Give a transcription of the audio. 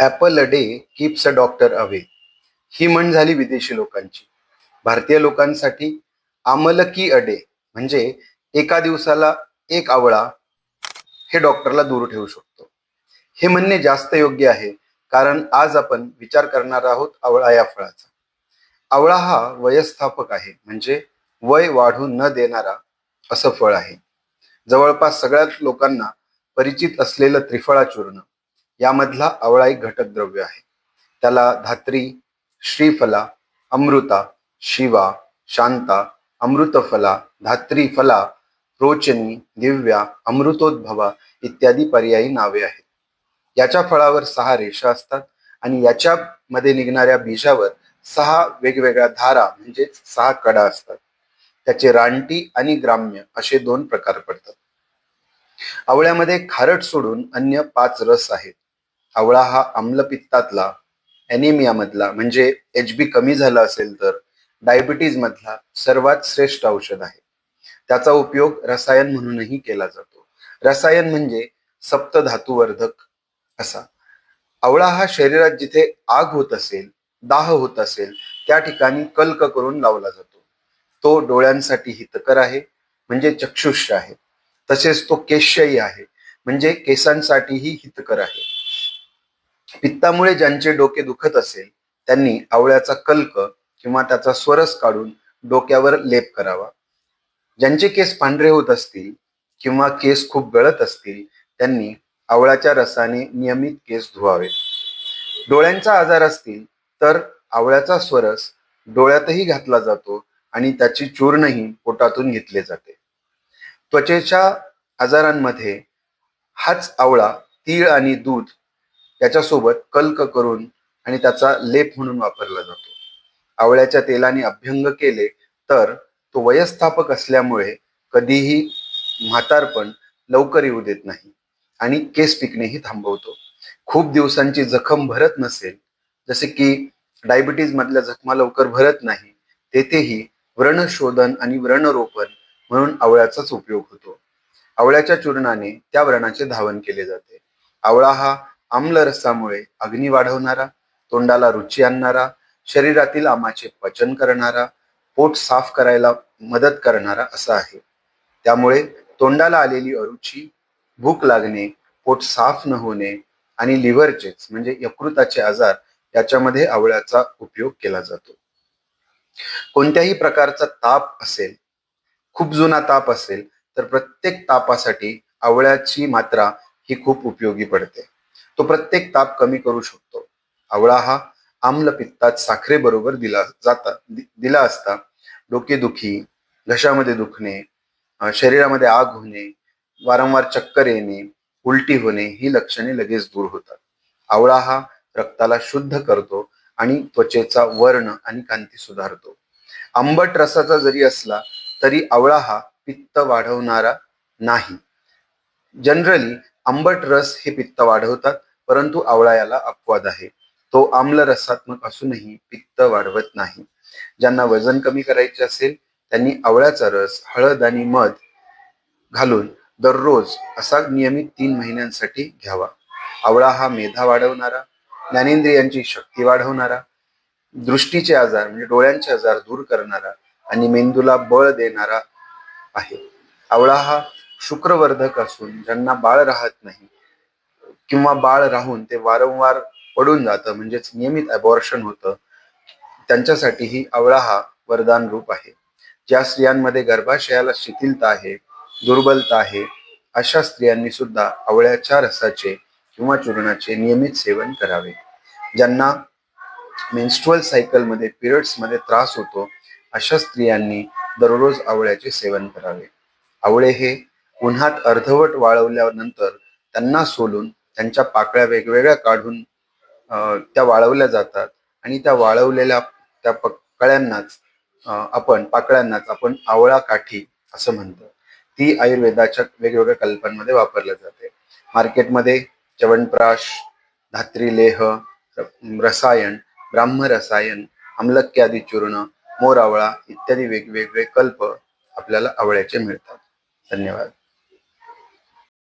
Apple a day keeps a doctor away ही म्हण झाली विदेशी लोकांची. भारतीय लोकांसाठी आमलकी अडे म्हणजे एका दिवसाला एक आवळा हे डॉक्टरला दूर ठेवू शकतो. हे म्हणणे जास्त योग्य आहे कारण आज आपण विचार करणार आहोत आवळा या फळाचा. आवळा हा वयस्थापक आहे म्हणजे वय वाढू न देणारा असं फळ आहे. जवळपास सगळ्याच लोकांना परिचित असलेलं त्रिफळा चूर्ण यामधला आवळा एक घटक द्रव्य आहे. त्याला धात्री श्रीफला अमृता शिवा शांता अमृतफला धात्री फला रोचनी दिव्या अमृतोद्भवा इत्यादी पर्यायी नावे आहेत. याच्या फळावर सहा रेषा असतात आणि याच्यामध्ये निघणाऱ्या बीजावर सहा वेगवेगळ्या धारा म्हणजेच सहा कडा असतात. त्याचे रानटी आणि ग्राम्य असे दोन प्रकार पडतात. आवळ्यामध्ये खारट सोडून अन्य पाच रस आहेत. आवळा हा आम्लपित्तातला ॲनिमिया मधला म्हणजे एच बी कमी झाला असेल तर डायबिटीज मधला सर्वात श्रेष्ठ औषध आहे. त्याचा उपयोग रसायन म्हणूनही केला जातो. रसायन म्हणजे सप्तधातुवर्धक असा. आवळा हा शरीरात जिथे आग होत असेल दाह होत असेल त्या ठिकाणी कल्क करून लावला जातो. तो डोळ्यांसाठी हितकर आहे म्हणजे चक्षुष आहे. तसेच तो केशयी आहे म्हणजे केसांसाठीही हितकर आहे. पित्तामुळे ज्यांचे डोके दुखत असेल त्यांनी आवळ्याचा कल्क किंवा त्याचा स्वरस काढून डोक्यावर लेप करावा. ज्यांचे केस पांढरे होत असतील किंवा केस खूप गळत असतील त्यांनी आवळ्याच्या रसाने नियमित केस धुवावे डोळ्यांचा आजार असतील तर आवळ्याचा स्वरस डोळ्यातही घातला जातो आणि त्याची चूर्णही पोटातून घेतले जाते. त्वचेच्या आजारांमध्ये हाच आवळा तीळ आणि दूध त्याच्यासोबत कल्क करून आणि त्याचा लेप म्हणून वापरला जातो. आवळ्याच्या तेलाने अभ्यंग केले तर तो वयस्थापक असल्यामुळे कधीही म्हातारपण लवकर येऊ देत नाही आणि केस पिकणेही थांबवतो. खूप दिवसांची जखम भरत नसेल जसे की डायबिटीज मधल्या जखमा लवकर भरत नाही तेथेही व्रणशोधन आणि व्रणरोपण म्हणून आवळ्याचाच उपयोग होतो. आवळ्याच्या चूर्णाने त्या व्रणाचे धावन केले जाते. आवळा हा आम्ल रसामुळे अग्नी वाढवणारा तोंडाला रुची आणणारा शरीरातील आमाचे पचन करणारा पोट साफ करायला मदत करणारा असा आहे. त्यामुळे तोंडाला आलेली अरुची भूक लागणे पोट साफ न होणे आणि लिव्हरचेच म्हणजे यकृताचे आजार याच्यामध्ये आवळ्याचा उपयोग केला जातो. कोणत्याही प्रकारचा ताप असेल खूप जुना ताप असेल तर प्रत्येक तापासाठी आवळ्याची मात्रा ही खूप उपयोगी पडते. तो प्रत्येक ताप कमी करू शकतो. आवळा हा आम्ल पित्तात साखरेबरोबर दिला जाता दिला असता. डोकेदुखी घशामध्ये दुखणे शरीरामध्ये आग होणे वारंवार चक्कर येणे उलटी होणे ही लक्षणे लगेच दूर होतात. आवळा हा रक्ताला शुद्ध करतो आणि त्वचेचा वर्ण आणि कांती सुधारतो. आंबट रसाचा जरी असला तरी आवळा हा पित्त वाढवणारा नाही. जनरली आंबट रस हे पित्त वाढवतात परंतु आवळा याला अपवाद आहे. तो आम्ल रसात्मक असूनही पित्त वाढवत नाही. ज्यांना वजन कमी करायचे असेल त्यांनी आवळ्याचा रस हळद आणि मध घालून दररोज असा नियमित तीन महिन्यांसाठी घ्यावा. आवळा हा मेधा वाढवणारा ज्ञानेंद्रियांची शक्ती वाढवणारा दृष्टीचे आजार म्हणजे डोळ्यांचे आजार दूर करणारा आणि मेंदूला बळ देणारा आहे. आवळा हा शुक्रवर्धक असून ज्यांना बाळ राहत नाही किंवा बाळ राहून ते वारंवार पडून जातं म्हणजेच नियमित अबॉर्शन होतं त्यांच्यासाठी ही आवळा हा वरदान रूप आहे. ज्या स्त्रियांमध्ये गर्भाशयाला शिथिलता आहे दुर्बलता आहे अशा स्त्रियांनी सुद्धा आवळ्याच्या रसाचे किंवा चूर्णाचे नियमित सेवन करावे. ज्यांना मेन्स्ट्रुअल सायकलमध्ये पिरियड्समध्ये त्रास होतो अशा स्त्रियांनी दररोज आवळ्याचे सेवन करावे. आवळे हे उन्हात अर्धवट वाळवल्यानंतर त्यांना सोलून त्यांच्या पाकळ्या वेगवेगळ्या काढून त्या वाळवल्या जातात. आणि त्या वाळवलेल्या त्या पकळ्यांनाच आपण पाकळ्यांनाच आपण आवळा काठी असं म्हणतो. ती आयुर्वेदाच्या वेगवेगळ्या कल्पांमध्ये वापरल्या जाते. मार्केटमध्ये च्यवनप्राश धात्री लेह रसायन ब्राह्म रसायन आम्लक्यादी चूर्ण मोरावळा इत्यादी वेगवेगळे कल्प आपल्याला आवळ्याचे मिळतात. धन्यवाद.